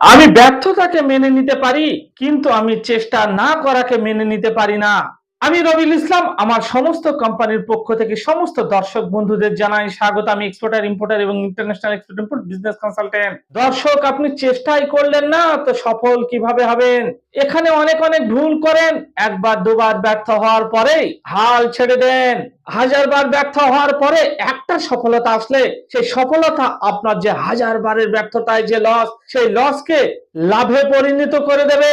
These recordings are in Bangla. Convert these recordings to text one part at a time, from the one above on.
আমি ব্যর্থতাকে মেনে নিতে পারি, কিন্তু আমি চেষ্টা না করাকে মেনে নিতে পারি না। আমি রবিল ইসলাম, আমার সমস্ত কোম্পানির পক্ষ থেকে সমস্ত দর্শক বন্ধুদের জানাই স্বাগত। আমি এক্সপোর্টার ইম্পোর্টার এবং international export import business consultant দর্শক, আপনি চেষ্টাই করলেন না, তো সফল কীভাবে হবেন? এখানে অনেক অনেক ভুল করেন। একবার, দুবার ব্যর্থ হওয়ার পরেই হাল ছেড়ে দেন। হাজার বার ব্যর্থ হওয়ার পরে একটা সফলতা আসলে সেই সফলতা আপনার যে হাজার বারের ব্যর্থতায় যে লস সেই লসকে লাভে পরিণত করে দেবে।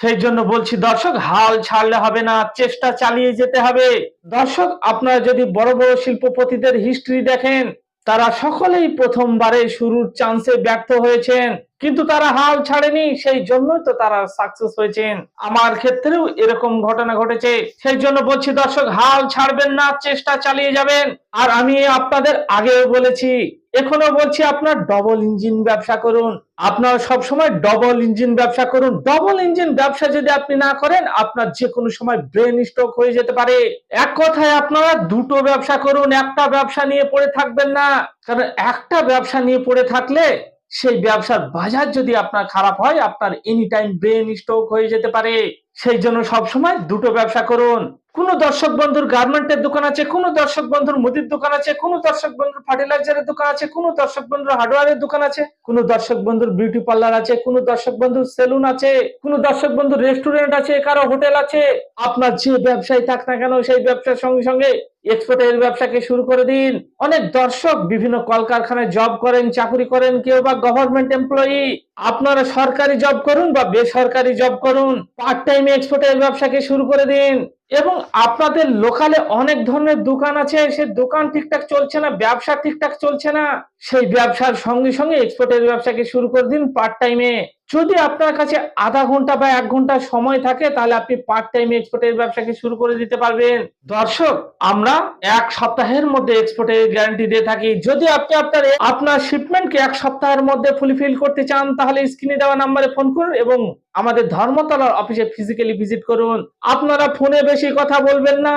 সেই জন্য বলছি, দর্শক, হাল ছাড়লে হবে না, চেষ্টা চালিয়ে যেতে হবে। দর্শক, আপনারা যদি বড় বড় শিল্পপতিদের হিস্ট্রি দেখেন, তারা সকলেই প্রথমবারে শুরুর চান্সে ব্যর্থ হয়েছেন। কিন্তু তারা হাল ছাড়েনি সেই জন্যই তো তারা সাকসেস হয়েছেন। আমার ক্ষেত্রেও এরকম ঘটনা ঘটেছে। সেই জন্য বলছি, দর্শক, হাল ছাড়বেন না, চেষ্টা চালিয়ে যাবেন। আর আমি আপনাদের আগেও বলেছি এখনও বলছি, আপনার ডবল ইঞ্জিন ব্যবসা করুন। আপনার সব সময় ডবল ইঞ্জিন ব্যবসা করুন। ডবল ইঞ্জিন ব্যবসা যদি আপনি না করেন, আপনার যে কোনো সময় ব্রেন স্ট্রোক হয়ে যেতে পারে। এক কথায় আপনারা দুটো ব্যবসা করুন, একটা ব্যবসা নিয়ে পড়ে থাকবেন না। কারণ একটা ব্যবসা নিয়ে পড়ে থাকলে সেই ব্যবসার বাজার যদি আপনার খারাপ হয়, আপনার এনি টাইম ব্রেন স্ট্রোক হয়ে যেতে পারে। সেই জন্য সবসময় দুটো ব্যবসা করুন। কোন দর্শক বন্ধুর গার্মেন্টের দোকান আছে, কোন দর্শক বন্ধুর মুদির দোকান আছে, কোন দর্শক বন্ধুর ফার্টিলাইজারের দোকান আছে, কোন দর্শক বন্ধুর হার্ডওয়্যারের দোকান আছে, কোন দর্শক বন্ধুর বিউটি পার্লার আছে, কোন দর্শক বন্ধুর সেলুন আছে, কোন দর্শক বন্ধুর রেস্টুরেন্ট আছে, কারও হোটেল আছে। আপনার যে ব্যবসায় থাক না কেন, সেই ব্যবসার সঙ্গে সঙ্গে এক্সপোর্টের ব্যবসাকে শুরু করে দিন। অনেক দর্শক বিভিন্ন কলকারখানায় জব করেন, চাকরি করেন, কেউ বা গভর্নমেন্ট এমপ্লয়ি আপনারা সরকারি জব করুন বা বেসরকারি জব করুন পার্ট টাইম এক্সপোর্টের ব্যবসাকে শুরু করে দিন। এবং আপনাদের লোকালে অনেক ধরনের দোকান আছে, সে দোকান ঠিকঠাক চলছে না, ব্যবসা ঠিকঠাক চলছে না, সেই ব্যবসার সঙ্গে সঙ্গে এক্সপোর্টের ব্যবসাকে শুরু করে দিন পার্ট টাইমে যদি আপনার কাছে আধা ঘণ্টা বা এক ঘণ্টা সময় থাকে, তাহলে আপনি পার্ট টাইম এক্সপোর্টের ব্যবসাকে শুরু করে দিতে পারবেন। দর্শক, আমরা এক সপ্তাহের মধ্যে এক্সপোর্টের গ্যারান্টি দিয়ে থাকি। যদি আপনি আপনার আপনার শিপমেন্টকে এক সপ্তাহের মধ্যে ফুলফিল করতে চান, তাহলে স্ক্রিনে দেওয়া নাম্বারে ফোন করুন এবং আমাদের ধর্মতলার অফিসে ফিজিক্যালি ভিজিট করুন। আপনারা ফোনে বেশি কথা বলবেন না।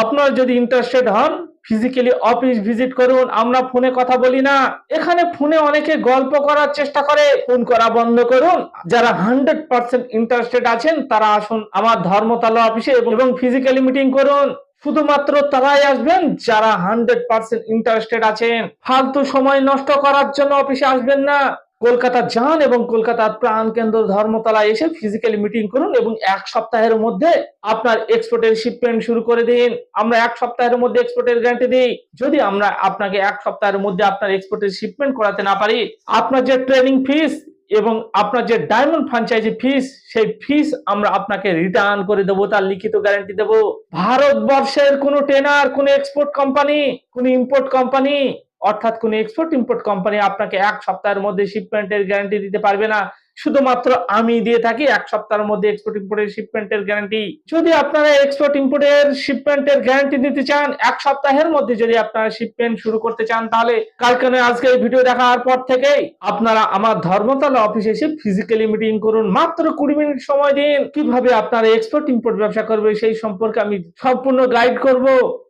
আপনারা যদি ইন্টারেস্টেড হন ফিজিক্যালি অফিস ভিজিট করুন। আমরা ফোনে কথা বলি না। এখানে ফোনে অনেকে গল্প করার চেষ্টা করে। ফোন করা বন্ধ করুন। যারা হান্ড্রেড পার্সেন্ট ইন্টারেস্টেড আছেন, তারা আসুন আমার ধর্মতলা অফিসে এবং ফিজিক্যালি মিটিং করুন। শুধুমাত্র তারাই আসবেন, যারা হান্ড্রেড পার্সেন্ট ইন্টারেস্টেড আছেন। ফালতু সময় নষ্ট করার জন্য অফিসে আসবেন না। কলকাতা যান এবং কলকাতার প্রাণ কেন্দ্র ধর্মতলা এসে ফিজিক্যালি মিটিং করুন এবং এক সপ্তাহের মধ্যে আপনার এক্সপোর্টের শিপমেন্ট শুরু করে দিন। আমরা এক সপ্তাহের মধ্যে এক্সপোর্টের গ্যারান্টি দিই। যদি আমরা আপনাকে এক সপ্তাহের মধ্যে আপনার এক্সপোর্টের শিপমেন্ট করাতে না পারি, আপনার যে ট্রেনিং ফিস এবং আপনার যে ডায়মন্ড ফ্রাঞ্চাইজি ফিস সেই ফিস আমরা আপনাকে রিটার্ন করে দেবো, তার লিখিত গ্যারান্টি দেবো। ভারতবর্ষের কোনো ট্রেনার কোনো এক্সপোর্ট কোম্পানি কোনো ইম্পোর্ট কোম্পানি অর্থাৎ কোন এক্সপোর্ট ইম্পোর্ট কোম্পানি আপনাকে এক সপ্তাহের মধ্যে শিপমেন্টের গ্যারান্টি দিতে পারবে না। শুধুমাত্র আমি দিয়ে থাকি, এক সপ্তাহের মধ্যে এক্সপোর্ট ইম্পোর্টের শিপমেন্টের গ্যারান্টি যদি আপনারা এক্সপোর্ট ইম্পোর্টের শিপমেন্টের গ্যারান্টি নিতে চান, এক সপ্তাহের মধ্যে যদি আপনারা শিপমেন্ট শুরু করতে চান, তাহলে কালকে আজকে এই ভিডিও দেখার পর থেকেই আপনারা আমার ধর্মতলা অফিসে এসে ফিজিক্যালি মিটিং করুন। মাত্র কুড়ি মিনিট সময় দিন, কীভাবে আপনারা এক্সপোর্ট ইম্পোর্ট ব্যবসা করবে সেই সম্পর্কে আমি সম্পূর্ণ গাইড করব।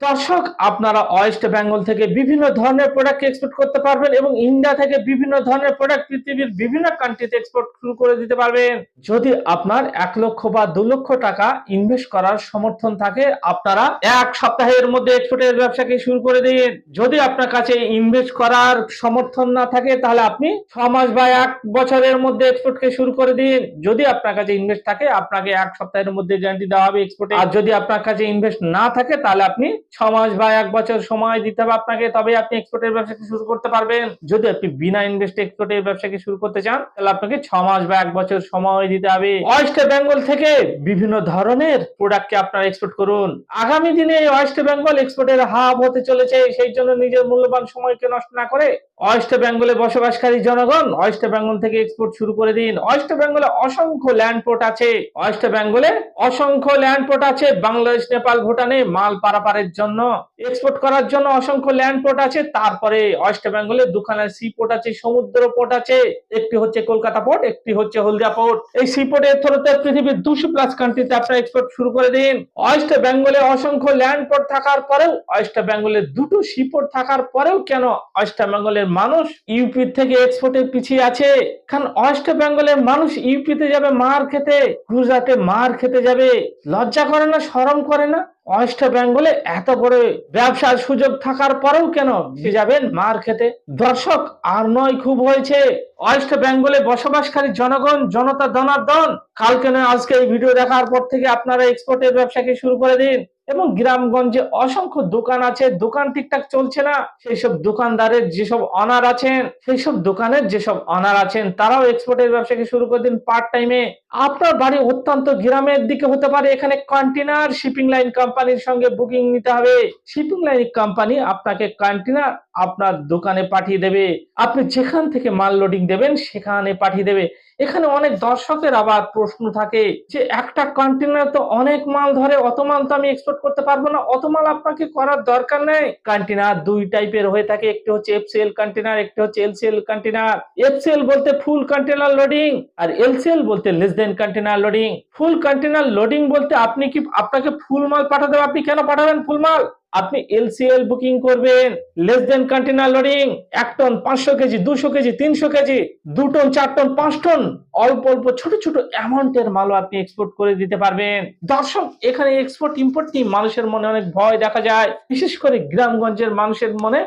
দর্শক, আপনারা ওয়েস্ট বেঙ্গল থেকে বিভিন্ন ধরনের প্রোডাক্ট এক্সপোর্ট করতে পারবেন এবং ইন্ডিয়া থেকে বিভিন্ন ধরনের প্রোডাক্ট পৃথিবীর বিভিন্ন কান্ট্রিতে এক্সপোর্ট শুরু করে দিতে পারবেন। যদি আপনার এক লক্ষ বা দু লক্ষ টাকা ইনভেস্ট করার সমর্থন থাকে আপনারা এক সপ্তাহের মধ্যে এক্সপোর্টের ব্যবসাকে শুরু করে দিন। যদি আপনার কাছে ইনভেস্ট করার সমর্থন না থাকে তাহলে আপনি ছ মাস বা এক বছরের মধ্যে এক্সপোর্টকে শুরু করে দিন। যদি আপনার কাছে ইনভেস্ট থাকে আপনাকে এক সপ্তাহের মধ্যে গ্যারান্টি দেওয়া হবে এক্সপোর্টে আর যদি আপনার কাছে ইনভেস্ট না থাকে তাহলে আপনি ছ মাস বা এক বছর সময় দিতে হবে আপনাকে তবে আপনি এক্সপোর্টের ব্যবসাকে শুরু করতে পারবেন। যদি আপনি বিনা ইনভেস্টে এক্সপোর্টের ব্যবসাকে শুরু করতে চান তাহলে আপনাকে ছ মাস বা এক বছর সময় দিতে হবে। ওয়েস্ট বেঙ্গল থেকে বিভিন্ন ধরনের প্রোডাক্টকে আপনারা এক্সপোর্ট করুন। আগামী দিনে ওয়েস্ট বেঙ্গল এক্সপোর্টের হাব হতে চলেছে, সেই জন্য নিজের মূল্যবান সময়কে নষ্ট না করে ওয়েস্ট বেঙ্গলে বসবাসকারী জনগণ ওয়েস্ট বেঙ্গল থেকে এক্সপোর্ট শুরু করে দিন। ওয়েস্ট বেঙ্গলে অসংখ্য ল্যান্ড পোর্ট আছে। ওয়েস্ট বেঙ্গলে অসংখ্য ল্যান্ড পোর্ট আছে বাংলাদেশ, নেপাল, ভুটানে মাল পারাপারের জন্য। এক্সপোর্ট করার জন্য অসংখ্য ল্যান্ড পোর্ট আছে। তারপরে ওয়েস্ট বেঙ্গলে দুখানা সি পোর্ট আছে, সমুদ্র পোর্ট আছে। একটি হচ্ছে কলকাতা পোর্ট একটি হচ্ছে হলদিয়া পোর্ট এই সি পোর্টের থ্রুতে পৃথিবীর দুশো প্লাস কান্ট্রিতে আপনারা এক্সপোর্ট শুরু করে দিন। ওয়েস্ট বেঙ্গলে অসংখ্য ল্যান্ড পোর্ট থাকার পরেও ওয়েস্ট বেঙ্গলে দুটো সি পোর্ট থাকার পরেও কেন ওয়েস্ট বেঙ্গলের মানুষ ইউপি থেকে এক্সপোর্টে পিছিয়ে আছে। কারণ ওয়েস্ট বেঙ্গলের মানুষ ইউপিতে যাবে, মার খেতে, গুজরাটে মার খেতে যাবে। লজ্জা করে না, শরম করে না? ওয়েস্ট বেঙ্গলে এত বড় ব্যবসার সুযোগ থাকার পরেও কেন যাবেন মার খেতে? দর্শক, আর নয় খুব হয়েছে। ওয়েস্ট বেঙ্গলে বসবাসকারী জনগণ, জনতা দনাদন কালকে নয়, আজকে এই ভিডিও দেখার পর থেকে আপনারা এক্সপোর্টের ব্যবসাকে শুরু করে দিন। এবং গ্রামগঞ্জে অসংখ্য দোকান আছে। দোকান ঠিকঠাক চলছে না। সেই সব দোকানদারের যেসব অনার আছেন সেই সব দোকানের যেসব অনার আছেন, তারাও এক্সপোর্টের ব্যবসাকে শুরু করে দিন পার্ট টাইমে আপনার বাড়ি অত্যন্ত গ্রামের দিকে হতে পারে। এখানে কন্টেনার শিপিং লাইন কোম্পানির সঙ্গে বুকিং নিতে হবে। শিপিং লাইন কোম্পানি আপনাকে কন্টেনার আপনার দোকানে পাঠিয়ে দেবে। আপনি যেখান থেকে মাল লোডিং দেবেন, সেখানে পাঠিয়ে দেবে। এখানে অনেক দর্শকের আবার প্রশ্ন থাকে যে একটা কন্টেনার তো অনেক মাল ধরে, অত মাল তো আমি এক্সপোর্ট করতে পারব না, অত মাল আপনাকে করার দরকার নেই। কন্টেনার দুই টাইপের হয়ে থাকে, একটি হচ্ছে এফসিএল কন্টেনার একটি হচ্ছে এলসিএল কন্টেনার এফসিএল বলতে ফুল কন্টেনার লোডিং আর এলসিএল বলতে less than container loading full container loading বলতে আপনি কি আপনাকে ফুল মাল পাঠাতে হবে? আপনি কেন পাঠাবেন ফুল মাল? আপনি এলসিএল বুকিং করবেন লেস দেন কন্টেনার লোডিং এক টন পাঁচশো কেজি, দুশো কেজি, তিনশো কেজি, দু টন চার টন পাঁচ টন অল্প অল্প, ছোট ছোট অ্যামাউন্টের মালও আপনি এক্সপোর্ট করে দিতে পারবেন। দর্শক, এখানে এক্সপোর্ট ইম্পোর্ট নিয়ে মানুষের মনে অনেক ভয় দেখা যায়, বিশেষ করে গ্রামগঞ্জের মানুষের মনে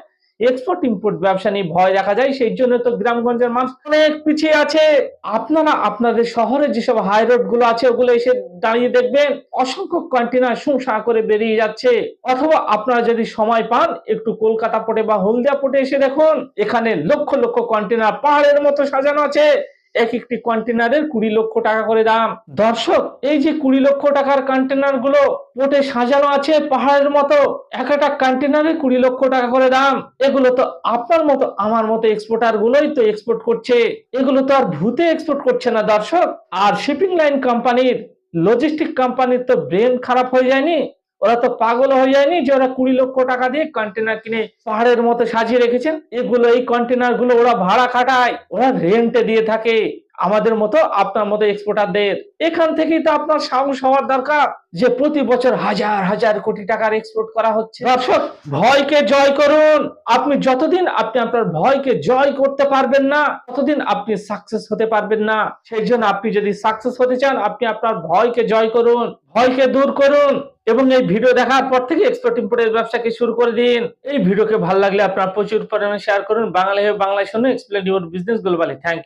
এক্সপোর্ট ইম্পোর্ট ব্যবসা নিয়ে ভয় দেখা যায়, সেই জন্য তো গ্রামগঞ্জের মানুষ অনেক পিছিয়ে আছে। আপনারা আপনাদের শহরে যেসব হাই রোডগুলো আছে, ওগুলো এসে দাঁড়িয়ে দেখবেন, অসংখ্য কন্টেনার সুসা করে বেরিয়ে যাচ্ছে। অথবা আপনারা যদি সময় পান, একটু কলকাতা পোর্টে বা হলদিয়া পোর্টে এসে দেখুন, এখানে লক্ষ লক্ষ কন্টেনার পাহাড়ের মতো সাজানো আছে। এক একটি কন্টেনারের কুড়ি লক্ষ টাকা করে দাম। দর্শক, এই যে কুড়ি লক্ষ টাকার কন্টেনারগুলো পোটে সাজানো আছে পাহাড়ের মতো, এক একটা কন্টেনারে কুড়ি লক্ষ টাকা করে দাম। এগুলো তো আপনার মতো, আমার মতো এক্সপোর্টার গুলোই তো এক্সপোর্ট করছে। এগুলো তো আর ভূতে এক্সপোর্ট করছে না দর্শক। আর শিপিং লাইন কোম্পানির লজিস্টিক কোম্পানির তো ব্রেন খারাপ হয়ে যায়নি। ওরা তো পাগল হয়ে যায়নি যে ওরা কুড়ি লক্ষ টাকা দিয়ে কন্টেনার কিনে পাহাড়ের মতো সাজিয়ে রেখেছেন? এগুলো, এই কন্টেনারগুলো ওরা ভাড়া খাটায়। ওরা রেন্টে দিয়ে থাকে। আমাদের মতো, আপনার মতো এক্সপোর্টারদের এখান থেকেই তো আপনার সাহস হওয়ার দরকার যে প্রতি বছর হাজার হাজার কোটি টাকার এক্সপোর্ট করা হচ্ছে। দর্শক, ভয়কে জয় করুন। আপনি যতদিন আপনি আপনার ভয়কে জয় করতে পারবেন না, ততদিন আপনি সাকসেস হতে পারবেন না। সেই জন্য আপনি যদি সাকসেস হতে চান, আপনি আপনার ভয়কে জয় করুন। ভয়কে দূর করুন। এবং এই ভিডিও দেখার পর থেকে এক্সপোর্ট ইম্পোর্টের ব্যবসাকে শুরু করে দিন? এই ভিডিওকে ভালো লাগলে আপনার প্রচুর পরিমাণে শেয়ার করুন। বাংলা হয়ে বাংলায় শুনুন explain your business globally thank you